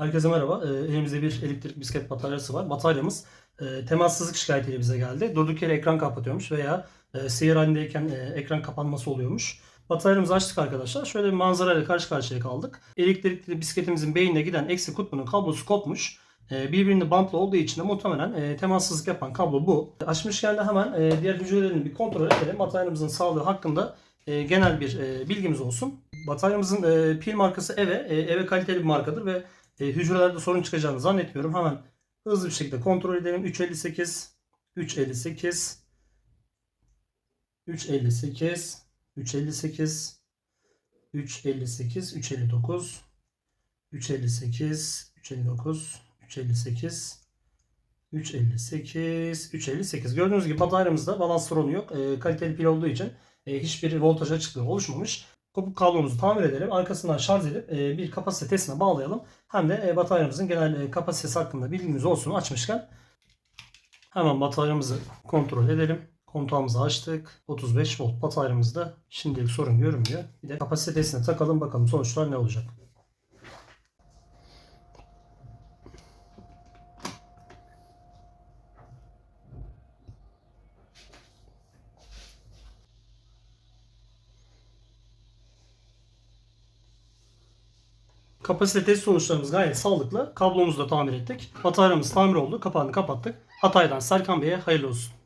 Herkese merhaba. Ee, elimizde bir elektrik bisiklet bataryası var. Bataryamız e, temassızlık şikayetiyle bize geldi. Durduk yere ekran kapatıyormuş veya e, seyir halindeyken e, ekran kapanması oluyormuş. Bataryamızı açtık arkadaşlar. Şöyle bir manzarayla karşı karşıya kaldık. Elektrikli bisikletimizin beynine giden eksi kutbunun kablosu kopmuş. E, birbirine bantlı olduğu için de muhtemelen e, temassızlık yapan kablo bu. Açmışken de hemen e, diğer hücrelerini bir kontrol edelim. Bataryamızın sağlığı hakkında e, genel bir e, bilgimiz olsun. Bataryamızın e, pil markası EVE. E, EVE kaliteli bir markadır ve e, hücrelerde sorun çıkacağını zannetmiyorum. Hemen hızlı bir şekilde kontrol edelim. 358 358 358 358 358 359 358 359 358 358 358 Gördüğünüz gibi bataryamızda balans sorunu yok. E, kaliteli pil olduğu için e, hiçbir voltaj açıklığı oluşmamış. Kopuk kablomuzu tamir edelim. Arkasından şarj edip e, bir kapasite testine bağlayalım. Hem de e, bataryamızın genel e, kapasitesi hakkında bilgimiz olsun açmışken. Hemen bataryamızı kontrol edelim. Kontağımızı açtık. 35 volt bataryamızda şimdilik sorun görünmüyor. Bir de kapasite testine takalım bakalım sonuçlar ne olacak. Kapasite test sonuçlarımız gayet sağlıklı. Kablomuzu da tamir ettik. Bataryamız tamir oldu. Kapağını kapattık. Hatay'dan Serkan Bey'e hayırlı olsun.